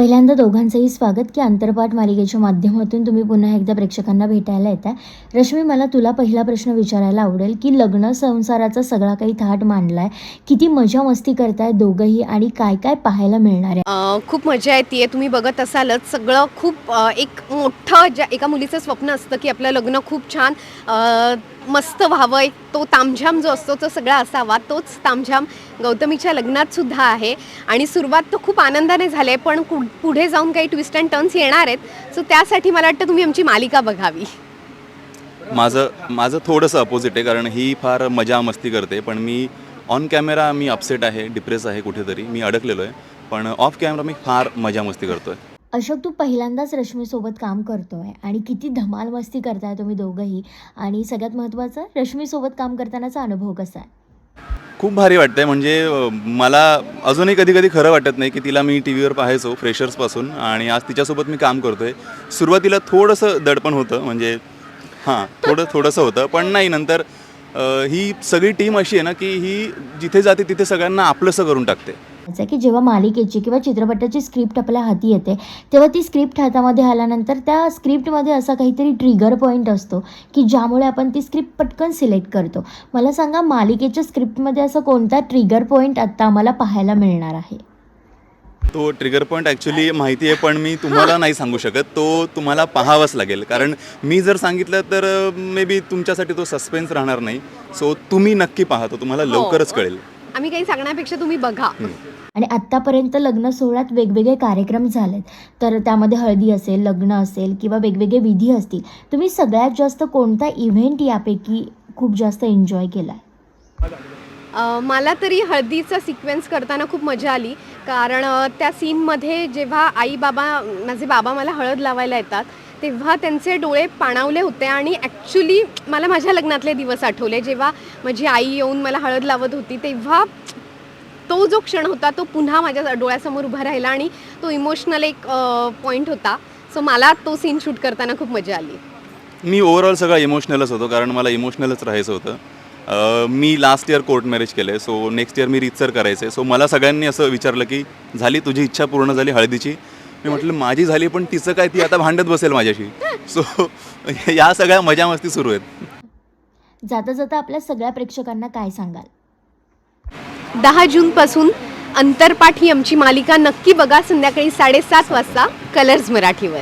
पहिल्यांदा दोघांचंही स्वागत की अंतरपाठ मालिकेच्या माध्यमातून तुम्ही पुन्हा एकदा प्रेक्षकांना भेटायला येता रश्मी मला तुला पहिला प्रश्न विचारायला आवडेल की लग्न संसाराचा सगळा काही थाट मांडलाय. किती मजा मस्ती करताय दोघंही आणि काय काय पाहायला मिळणार आहे? खूप मजा येते. तुम्ही बघत असालच सगळं खूप एक मोठं ज्या एका मुलीचं स्वप्न असतं की आपलं लग्न खूप छान मस्त व्हावं एक तो तामझाम जो असतो तो सगळा असावा तोच तामझाम गौतमीच्या लग्नात सुद्धा आहे. आणि सुरुवात तर खूप आनंदाने झाली आहे पण कु- पुढे जाऊन काही ट्विस्ट अँड टर्न्स येणार आहेत. सो त्यासाठी मला वाटतं तुम्ही आमची मालिका बघावी. माझं माझं थोडंसं अपोजिट आहे कारण ही फार मजा मस्ती करते. पण मी ऑन कॅमेरा मी अपसेट आहे डिप्रेस आहे कुठेतरी. मी अडकलेलो आहे. पण ऑफ कॅमेरा मी फार मजा मस्ती करतो आहे अशोक तू पहिल्यांदाच रश्मीसोबत काम करतोय आणि किती धमाल मस्ती करताय तुम्ही दोघंही. आणि सगळ्यात महत्त्वाचं रश्मीसोबत काम करतानाचा अनुभव कसा आहे? खूप भारी वाटतंय. म्हणजे अं, मला अजूनही कधी कधी खरं वाटत नाही की तिला मी टी व्हीवर पाहायचो फ्रेशर्सपासून. आणि आज तिच्यासोबत मी काम करतो आहे सुरुवातीला थोडंसं दडपण होतं. म्हणजे हां थोडं थोडंसं होतं. पण नाही नंतर अं, ही सगळी टीम अशी आहे ना की ही जिथे जाते तिथे सगळ्यांना आपलंसं करून टाकते. आहे की जेव्हा मालिकेची किंवा चित्रपटाची स्क्रिप्ट आपल्या हाती येते तेव्हा ती स्क्रिप्ट हातामध्ये आल्यानंतर त्या स्क्रिप्टमध्ये असा काहीतरी ट्रिगर पॉईंट असतो की ज्यामुळे आपण ती स्क्रिप्ट पटकन सिलेक्ट करतो. मला सांगा मालिकेच्या स्क्रिप्टमध्ये असं कोणता ट्रिगर पॉईंट आत्ता आम्हाला पाहायला मिळणार आहे? तो ट्रिगर पॉईंट ॲक्च्युली माहिती आहे पण मी तुम्हाला नाही सांगू शकत. तो तुम्हाला पाहावाच लागेल. कारण मी जर सांगितलं तर मे बी तुमच्यासाठी तो सस्पेन्स राहणार नाही. सो तुम्ही नक्की पहा तो तुम्हाला लवकरच कळेल. आम्ही काही सांगण्यापेक्षा तुम्ही बघा. आणि आत्तापर्यंत लग्न सोहळ्यात वेगवेगळे कार्यक्रम झालेत. तर त्यामध्ये हळदी असेल लग्न असेल किंवा वेगवेगळे विधी असतील तुम्ही सगळ्यात जास्त कोणता इव्हेंट यापैकी खूप जास्त एन्जॉय केला मला तरी हळदीचा सिक्वेन्स करताना खूप मजा आली. कारण त्या सीनमध्ये जेव्हा आई बाबा माझे बाबा मला हळद लावायला येतात तेव्हा त्यांचे डोळे पाणावले होते आणि ॲक्च्युली मला माझ्या लग्नातले दिवस आठवले. जेव्हा माझी आई येऊन मला हळद लावत होती तेव्हा तो जो क्षण होता तो पुन्हा माझ्या डोळ्यासमोर उभा राहिला आणि तो इमोशनल एक पॉईंट होता. सो मला तो सीन शूट करताना खूप मजा आली. मी ओव्हरऑल सगळा इमोशनलच होतो कारण मला इमोशनलच राहायचं होतं. मी लास्ट इयर कोर्ट मॅरेज केलं आहे सो नेक्स्ट इयर मी रितसर करायचं. आहे सो मला सगळ्यांनी असं विचारलं की झाली तुझी इच्छा पूर्ण झाली हळदीची? मी म्हटलं माझी झाली पण तिचं काय ती आता भांडत बसेल माझ्याशी. सो या सगळ्या मजा मस्ती सुरू आहेत. जाता जाता आपल्या सगळ्या प्रेक्षकांना काय सांगाल? दहा जूनपासून अंतरपाठ ही आमची मालिका नक्की बघा संध्याकाळी साडेसात वाजता कलर्स मराठीवर.